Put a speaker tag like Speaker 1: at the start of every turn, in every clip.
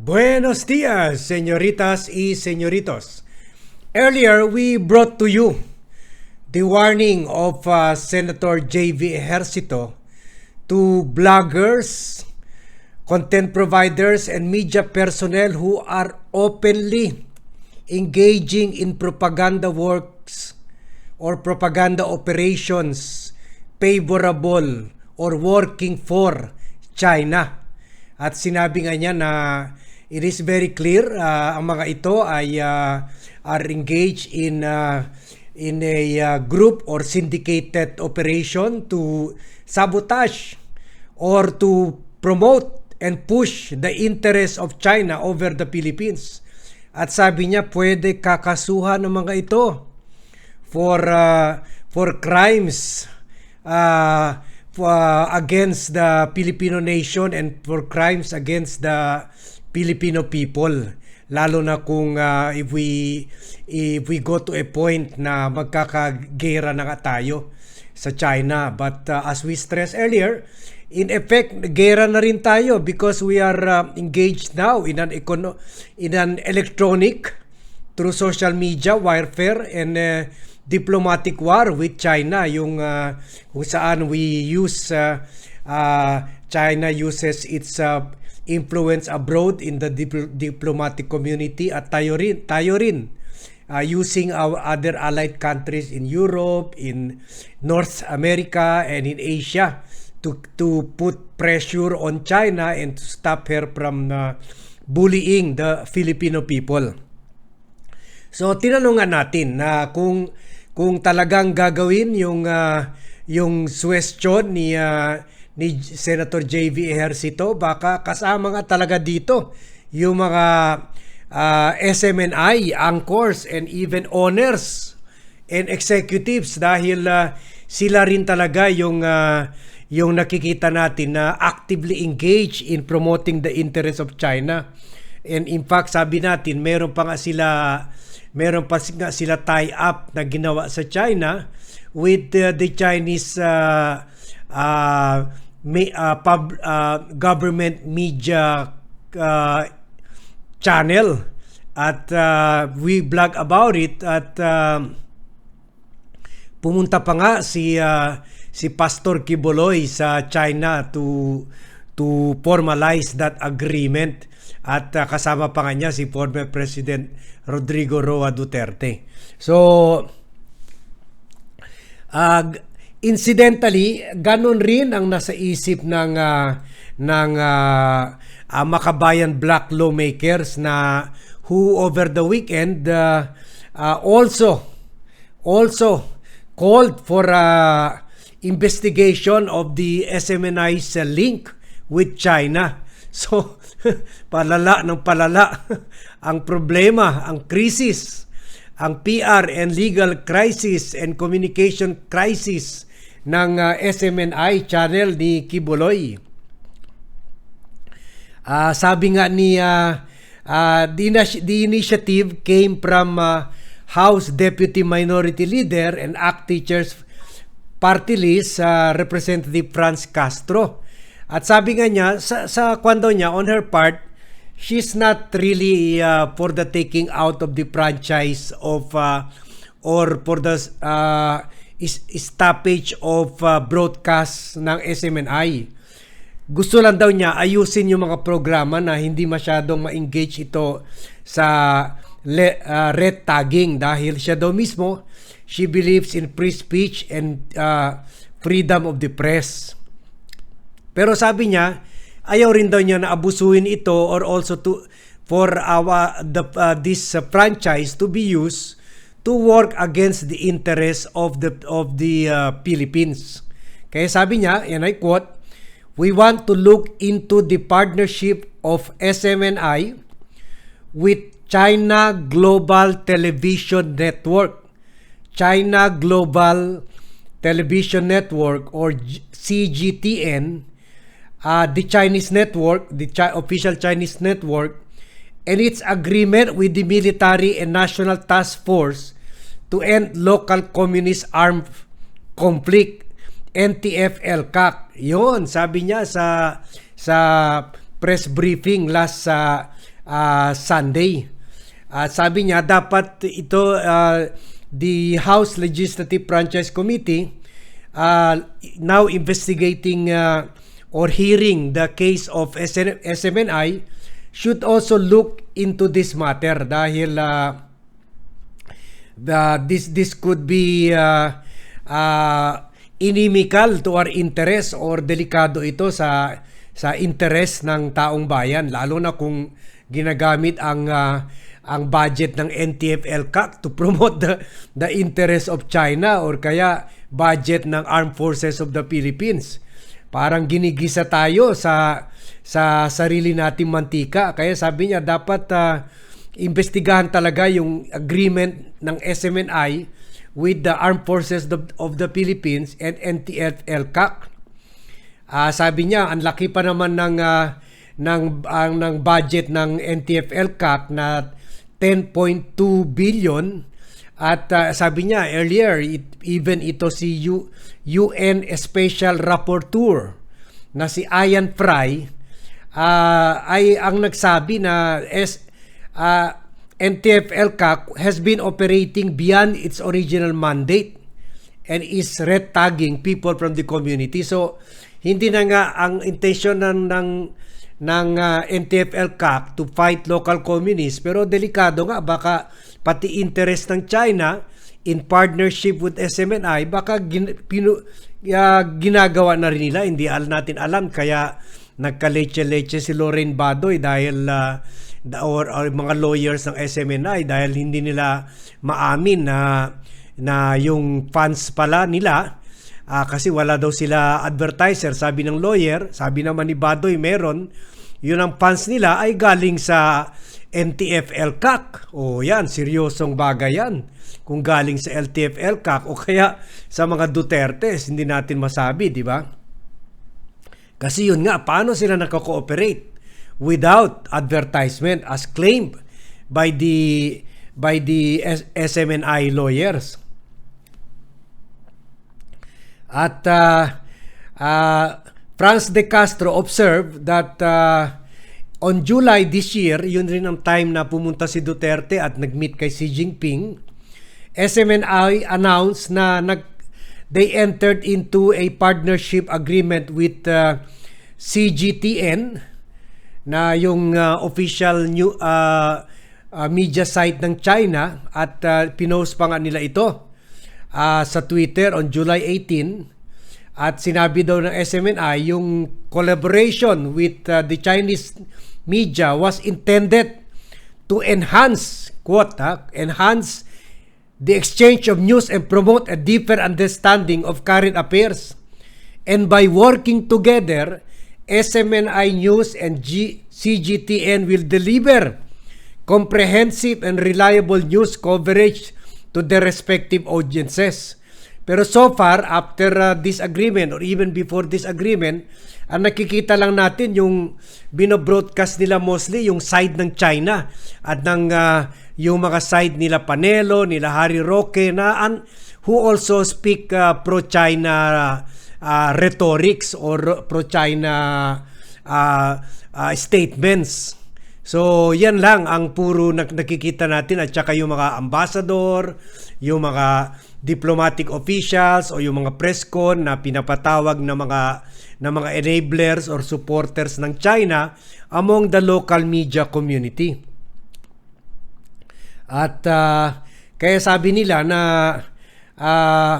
Speaker 1: Buenos dias, señoritas y señoritos. Earlier, we brought to you the warning of uh, Senator J.V. Ejercito to bloggers, content providers, and media personnel who are openly engaging in propaganda works or propaganda operations favorable or working for China. At sinabi nga niya na it is very clear uh, ang mga ito ay uh, are engaged in uh, in a uh, group or syndicated operation to sabotage or to promote and push the interest of China over the Philippines. At sabi niya pwede kakasuhan ng mga ito for uh, for crimes uh, uh, against the Filipino nation and for crimes against the Filipino people lalo na kung uh, if we if we go to a point na magkakagera na tayo sa China. But uh, as we stressed earlier in effect gera na rin tayo because we are uh, engaged now in an econo- in an electronic through social media warfare and uh, diplomatic war with China. Yung uh, kung saan we use uh, uh, China uses its uh, influence abroad in the dipl- diplomatic community at tayo rin tayo rin uh, using our other allied countries in Europe in North America and in Asia to to put pressure on China and to stop her from uh, bullying the Filipino people. So tinanungan natin na kung kung talagang gagawin yung uh, yung question ni uh, ni Senator JV Ejercito baka kasama nga talaga dito yung mga uh, SMNI anchors and even owners and executives dahil uh, sila rin talaga yung uh, yung nakikita natin na actively engage in promoting the interests of China. And in fact, sabi natin, meron pa nga sila meron pa nga sila tie up na ginawa sa China with uh, the Chinese uh, uh, may, uh, pub, uh, government media uh, channel at uh, we blog about it at uh, pumunta pa nga si uh, si Pastor Kiboloy sa China to to formalize that agreement at uh, kasama pa nga niya si former President Rodrigo Roa Duterte. So uh, incidentally ganun rin ang nasa isip ng uh, ng uh, uh, makabayan black lawmakers na who over the weekend uh, uh, also also called for uh, investigation of the SMNI's uh, link with China. So, palala ng palala ang problema, ang krisis, ang PR and legal crisis and communication crisis ng uh, SMNI channel ni Kibuloy. Uh, sabi nga ni uh, uh, the, the initiative came from uh, House Deputy Minority Leader and ACT Teachers Party List uh, Representative Franz Castro. At sabi nga niya, sa, sa kwando niya, on her part, she's not really uh, for the taking out of the franchise of uh, or for the uh, stoppage of uh, broadcast ng SMNI. Gusto lang daw niya ayusin yung mga programa na hindi masyadong ma-engage ito sa le, uh, red tagging dahil siya daw mismo she believes in free speech and uh, freedom of the press. Pero sabi niya, ayaw rin daw niya na abusuhin ito or also to for our the uh, this uh, franchise to be used to work against the interests of the of the uh, Philippines. Kaya sabi niya, and I quote, we want to look into the partnership of SMNI with China Global Television Network. China Global Television Network or CGTN uh, the Chinese network, the Chi- official Chinese network, and its agreement with the military and national task force to end local communist armed conflict, NTF-LCAC. Yon, sabi niya sa sa press briefing last sa uh, Sunday. At sabi niya dapat ito uh, the House Legislative Franchise Committee uh, now investigating uh, or hearing the case of SN- SMNI should also look into this matter dahil uh, the, this this could be uh, uh, inimical to our interest or delikado ito sa sa interest ng taong bayan lalo na kung ginagamit ang uh, ang budget ng NTF-ELCAC to promote the the interest of China or kaya budget ng Armed Forces of the Philippines. Parang ginigisa tayo sa sa sarili nating mantika. Kaya sabi niya dapat uh, imbestigahan talaga yung agreement ng SMNI with the Armed Forces of, the Philippines and NTF-ELCAC. Uh, sabi niya, ang laki pa naman ng uh, ng ang ng budget ng NTF-ELCAC na 10.2 billion at uh, sabi niya earlier it, even ito si U, UN Special Rapporteur na si Ian Fry uh, ay ang nagsabi na S, uh, NTF-ELCAC has been operating beyond its original mandate and is red tagging people from the community. So hindi na nga ang intention ng ng ng uh, NTF-ELCAC to fight local communists. Pero delikado nga baka pati interest ng China in partnership with SMNI baka gin, pinu, uh, ginagawa na rin nila. Hindi al natin alam. Kaya nagkaleche-leche si Lorraine Badoy dahil uh, or, or mga lawyers ng SMNI dahil hindi nila maamin na na yung funds pala nila uh, kasi wala daw sila advertiser sabi ng lawyer sabi naman ni Badoy meron yun ang funds nila ay galing sa NTF-LCAC. O yan, seryosong bagay yan. Kung galing sa LTF-LCAC o kaya sa mga Duterte, hindi natin masabi, di ba? Kasi yun nga, paano sila nakako-operate without advertisement as claimed by the by the SMNI lawyers. At uh, uh, Franz de Castro observed that uh, on July this year, yun rin ang time na pumunta si Duterte at nag-meet kay Xi Jinping, SMNI announced na nag they entered into a partnership agreement with uh, CGTN na yung uh, official new uh, uh, media site ng China at uh, pinost pa nga nila ito uh, sa Twitter on July 18 at sinabi daw ng SMNI yung collaboration with uh, the Chinese media was intended to enhance, quote, ha, enhance the exchange of news and promote a deeper understanding of current affairs. And by working together, SMNI News and G- CGTN will deliver comprehensive and reliable news coverage to their respective audiences. Pero so far, after uh, this agreement or even before this agreement, ang nakikita lang natin yung bino-broadcast nila mostly yung side ng China at ng uh, yung mga side nila Panelo, nila Harry Roque na an, who also speak uh, pro-China uh, rhetorics or pro-China uh, uh, statements. So, yan lang ang puro nakikita natin at saka yung mga ambassador, yung mga diplomatic officials o yung mga press con na pinapatawag na mga na mga enablers or supporters ng China among the local media community. At uh, kaya sabi nila na uh,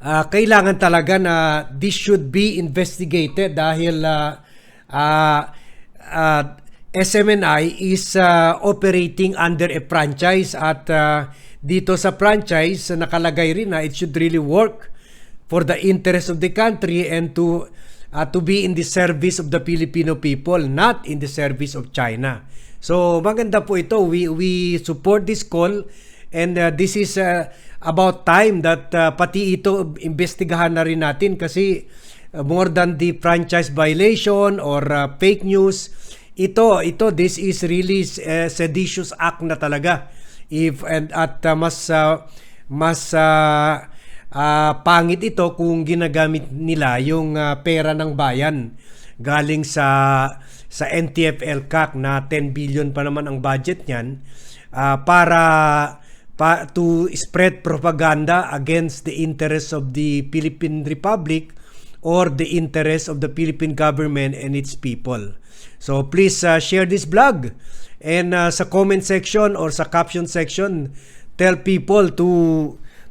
Speaker 1: uh, kailangan talaga na this should be investigated dahil uh, uh, uh, SMNI is uh, operating under a franchise at uh, dito sa franchise nakalagay rin na it should really work for the interest of the country and to uh, to be in the service of the Filipino people not in the service of China. So maganda po ito. We we support this call and uh, this is uh, about time that uh, pati ito imbestigahan na rin natin kasi uh, more than the franchise violation or uh, fake news. Ito ito this is really uh, seditious act na talaga. If and at uh, mas uh, mas uh, uh, pangit ito kung ginagamit nila yung uh, pera ng bayan. Galing sa sa NTFL CAC na 10 billion pa naman ang budget niyan ah, para pa, to spread propaganda against the interests of the Philippine Republic or the interests of the Philippine government and its people. So please uh, share this blog and uh, sa comment section or sa caption section tell people to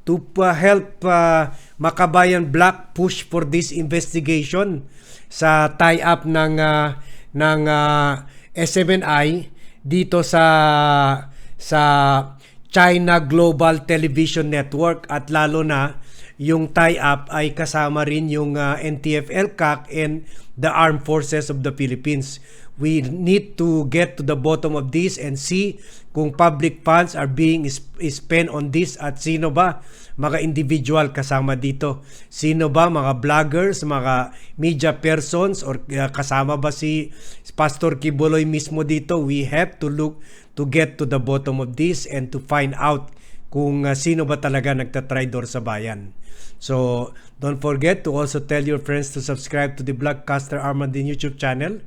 Speaker 1: to uh, help uh, Makabayan Black push for this investigation sa tie-up ng uh, ng uh, SMNI dito sa sa China Global Television Network at lalo na yung tie-up ay kasama rin yung uh, NTFL CAC and the Armed Forces of the Philippines. We need to get to the bottom of this and see kung public funds are being spent on this at sino ba mga individual kasama dito. Sino ba mga vloggers, mga media persons or uh, kasama ba si Pastor Kibuloy mismo dito? We have to look to get to the bottom of this and to find out kung uh, sino ba talaga nagtatraidor sa bayan. So, don't forget to also tell your friends to subscribe to the Vlogcaster Armandin YouTube channel.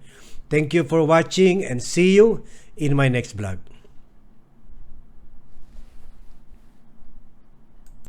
Speaker 1: Thank you for watching and see you in my next vlog.